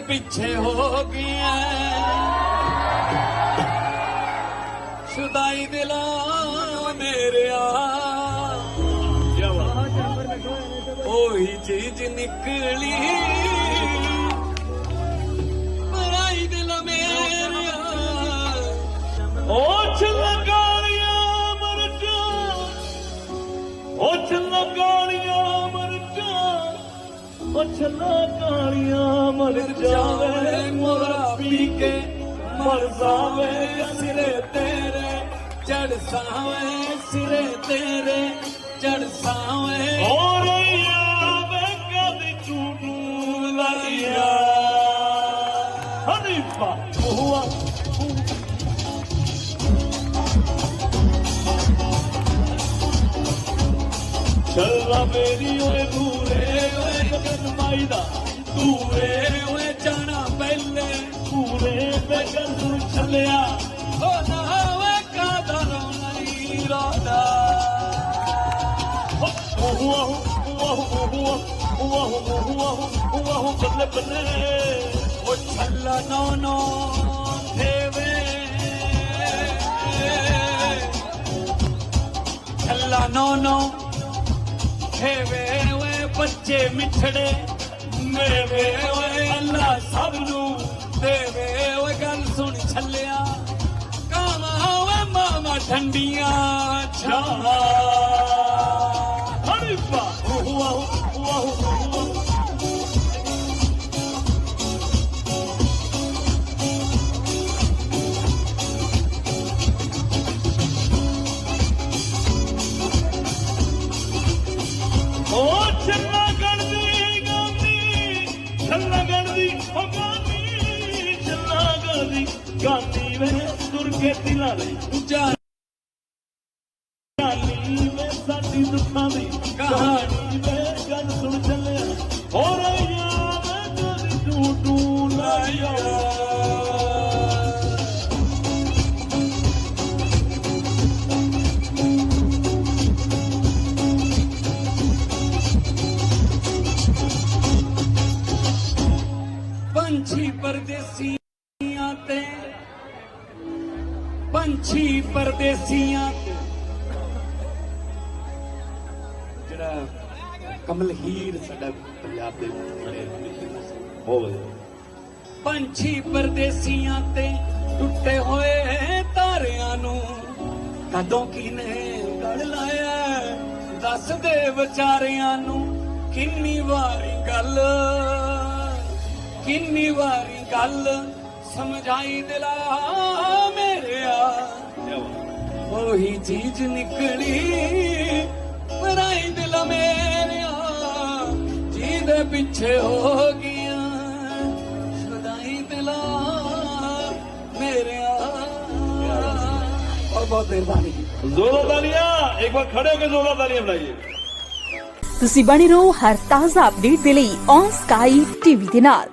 ਪਿੱਛੇ ਹੋ ਗਿਆ ਸ਼ੁਦਾਈ ਦਿਲਾਂ ਮੇਰਿਆ। ਉਹੀ ਚੀਜ਼ ਨਿਕਲੀ। ਉਹ ਛਲਕਾਰੀਆਂ ਮਰ ਜਾਵੇ ਮੋਰਾ ਪੀ ਕੇ ਮਰ ਜਾਵੇ ਸਿਰੇ ਤੇਰੇ ਚੜ ਸਾਵੇਂ ਸਿਰੇ ਤੇਰੇ ਚੜ ਸਾਵੇਂ। ਔਰ ਆਵੇ ਕਦੀ ਟੂਟੂ ਲਾਇਆ ਹਨੀਫਾ ਹੁਆ ਚੱਲਾ ਮੇਰੀ ਓਏ ਦੂਰੇ ਓਏ ਗਗਨ ਮਾਈ ਦਾ ਤੂਰੇ ਓਏ ਜਾਣਾ ਪਹਿਲੇ ਪੂਰੇ ਤੇ ਗੰਦੂ ਚੱਲਿਆ ਹੋ ਨਾ ਵੇ ਕਾਦਾ ਨਹੀਂ ਰਾਦਾ ਹੁਆ ਹੁਆ ਹੁਆ ਹੁਆ ਹੁਆ ਹੁਆ ਬੱਲੇ ਬੱਲੇ ਉਹ ਛੱਲਾ ਨੋ ਨੋ ਦੇਵੇ ਛੱਲਾ ਨੋ ਨੋ ਦੇਵੇ ਓਏ ਬੱਚੇ ਮਿੱਠੜੇ। ਮੇਵੇ ਓਏ ਅੱਲਾ ਸਭ ਨੂੰ ਦੇਵੇ ਓਏ ਗੱਲ ਸੁਣ ਛੱਲਿਆ। ਕਾਵਾ ਓਏ ਮਾਮਾ ਠੰਡੀਆਂ, ਛਾਵਾਂ। ਛੱਲਾ ਗੜਦੀ ਉਹ ਗਾਂਦੀ ਛੱਲਾ ਗੜਦੀ ਗਾਂਦੀ ਵੇ ਤੁਰ ਕੇ ਦਿਲਾਂ ਲਈ ਜਾਨ ਕਹਾਣੀ ਵੇ ਸਾਡੀ ਦੁੱਖਾਂ ਦੀ ਕਹਾਣੀ ਪਰਦੇਸੀਆਂ ਤੇ, ਪੰਛੀ ਪਰਦੇਸੀਆਂ ਤੇ। ਜਿਹੜਾ ਕਮਲ ਹੀਰ ਸਾਡਾ ਪੰਜਾਬ ਦੇ ਬੜੇ ਬਹੁਤ ਪੰਛੀ ਪਰਦੇਸੀਆਂ ਤੇ ਟੁੱਟੇ ਹੋਏ ਤਾਰਿਆਂ ਨੂੰ ਕਦੋਂ ਕਿਨੇ ਗੜ ਲਾਇਆ? ਦੱਸ ਦੇ ਵਿਚਾਰਿਆਂ ਨੂੰ ਕਿੰਨੀ ਵਾਰੀ ਗੱਲ ਕਿੰਨੀ ਵਾਰੀ ਗੱਲ ਸਮਝਾਈ ਦਿਲਾ ਮੇਰਿਆ। ਉਹੀ ਚੀਜ਼ ਨਿਕਲੀ ਮਰਾਈ ਦਿਲ ਮੇਰਿਆ। ਜਿਹਦੇ ਪਿੱਛੇ ਹੋ ਗਿਆ ਸਦਾਈ ਦਿਲਾ ਮੇਰਿਆ। ਬਹੁਤ ਬਹੁਤ ਮਿਹਰਬਾਨੀ। ਜ਼ੋਰਦਾਰ ਤਾਲੀਆਂ ਇੱਕ ਵਾਰ ਖੜੇ ਹੋ ਕੇ ਜ਼ੋਰਦਾਰ ਤਾਲੀਆਂ ਬੁਲਾਈਏ ਤੁਸੀਂ ਬਣੇ ਰਹੋ ਹਰ ਤਾਜ਼ਾ ਅਪਡੇਟ ਦੇ ਲਈ ਔਨ ਸਕਾਈ ਟੀਵੀ ਦੇ ਨਾਲ।